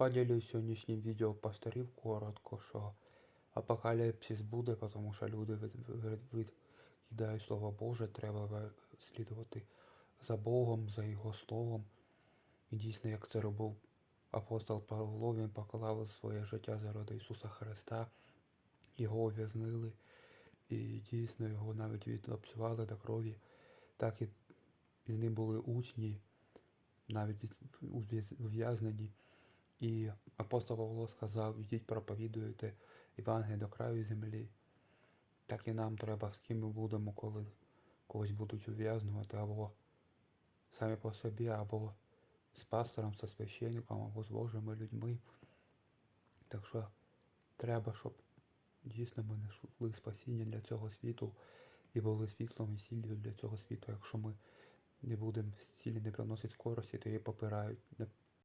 Поділюсь сьогоднішнім відео повторів коротко, що апокаліпсис буде, тому що люди від- від- відкидають Слово Боже, треба слідувати за Богом, за Його Словом. І дійсно, як це робив апостол Павло, він поклав своє життя заради Ісуса Христа, його ув'язнили, і дійсно його навіть відлапсували до крові. Так і з ним були учні, навіть ув'яз- ув'язнені. І апостол Павло сказав, ідіть проповідуйте Євангеліє до краю землі. Так і нам треба, з ким ми будемо, коли когось будуть ув'язнювати, або самі по собі, або з пастором, зі священником, або з Божими людьми. Так що треба, щоб дійсно ми знайшли спасіння для цього світу і були світлом і сіллю для цього світу. Якщо ми не будемо сілі не приносити скорості, то її попирають.